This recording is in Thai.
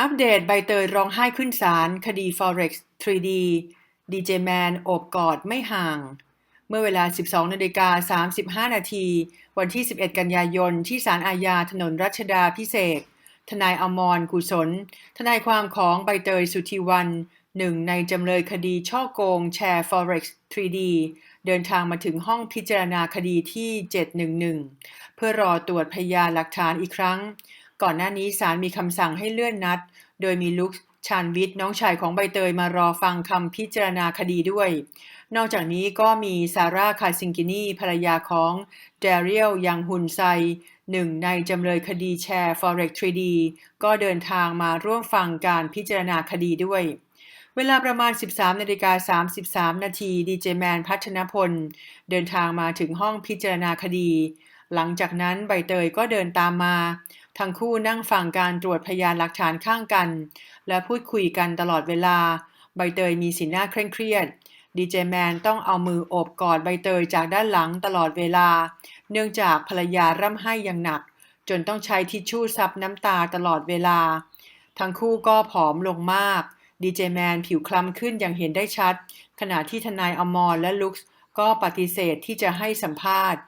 อัปเดตใบเตยร้องไห้ขึ้นศาลคดี Forex 3D ดีเจแมนโอบกอดไม่ห่าง เมื่อเวลา 12นาฬิกา35 นาที วันที่ 11 กันยายน ที่ศาลอาญาถนนรัชดาพิเศษ ทนายอมรกุศล ทนายความของใบเตยสุธีวันหนึ่งในจำเลยคดีช่อโกงแชร์ Forex 3D เดินทางมาถึงห้องพิจารณาคดีที่ 711 เพื่อรอตรวจพยานหลักฐานอีกครั้ง ก่อนหน้านี้ศาลมีคำสั่งให้เลื่อนนัด โดยมีลุคชานวิทย์น้องชายของใบเตยมารอฟังคำพิจารณาคดีด้วย นอกจากนี้ก็มีซาร่าคาซิงกินีภรรยาของเดเรียลยังฮุนไซหนึ่งในจำเลยคดีแชร์ Forex 3D ก็เดินทางมาร่วมฟังการพิจารณาคดีด้วย เวลาประมาณ 13นาฬิกา33 นาทีดีเจแมนพัฒนพล เดินทางมาถึงห้องพิจารณาคดี หลังจากนั้นใบเตยก็เดินตามมา ทั้งคู่นั่งฟังการตรวจพยานหลักฐานข้างกัน และพูดคุยกันตลอดเวลา ใบเตยมีสีหน้าเคร่งเครียด ดีเจแมนต้องเอามือโอบกอดใบเตยจากด้านหลังตลอดเวลา เนื่องจากภรรยาร่ำไห้อย่างหนัก จนต้องใช้ทิชชู่ซับน้ำตาตลอดเวลา ทั้งคู่ก็ผอมลงมาก ดีเจแมนผิวคล้ำขึ้นอย่างเห็นได้ชัด ขณะที่ทนายอมรและลุคส์ก็ปฏิเสธที่จะให้สัมภาษณ์